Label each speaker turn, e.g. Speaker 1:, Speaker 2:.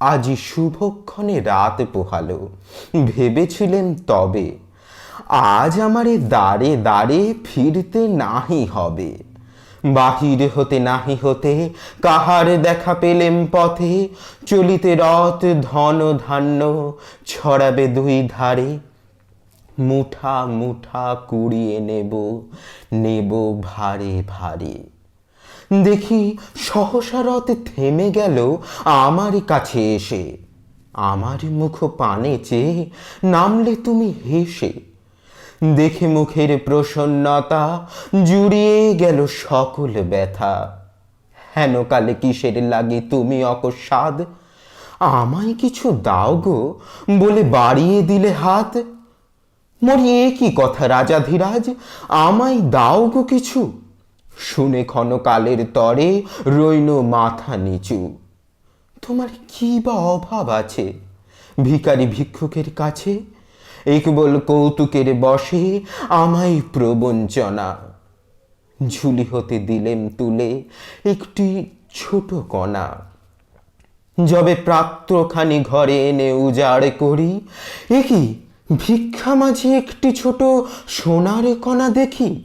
Speaker 1: আজি শুভক্ষণে রাত পোহালো। ভেবেছিলেন তবে, আজ আমারে দাঁড়ে দাঁড়ে ফিরতে নাহি হবে। বাহির হতে নাহি হতে কাহার দেখা পেলেম পথে, চলিতে রথ ধন ধান্য ছড়াবে দুই ধারে। মুঠা মুঠা কুড়িয়ে নেব নেব ভারে ভারে। দেখি সহসা রথ থেমে গেল আমারই কাছে এসে। আমার মুখ পানে চেয়ে নামলে তুমি হেসে। দেখে মুখের প্রসন্নতা জুড়িয়ে গেল সকল ব্যথা। হেন কালে কিসের লাগে তুমি অকস্মাদ আমায় কিছু দাও গো বলে বাড়িয়ে দিলে হাত। মরি এ কি কথা রাজাধিরাজ আমায় দাও গো কিছু। শুনে ক্ষণকালের তরে রইল মাথা নিচু। তোমার কি বা অভাব আছে? ভিখারি ভিক্ষুকের কাছে একবল কৌতুকের বসে আমায় প্রবঞ্চনা। ঝুলি হতে দিলেম তুলে একটি ছোট কণা। যবে প্রাত্রখানি ঘরে এনে উজাড় করি এ কি ভিক্ষা মাঝে একটি ছোট সোনার কণা দেখি।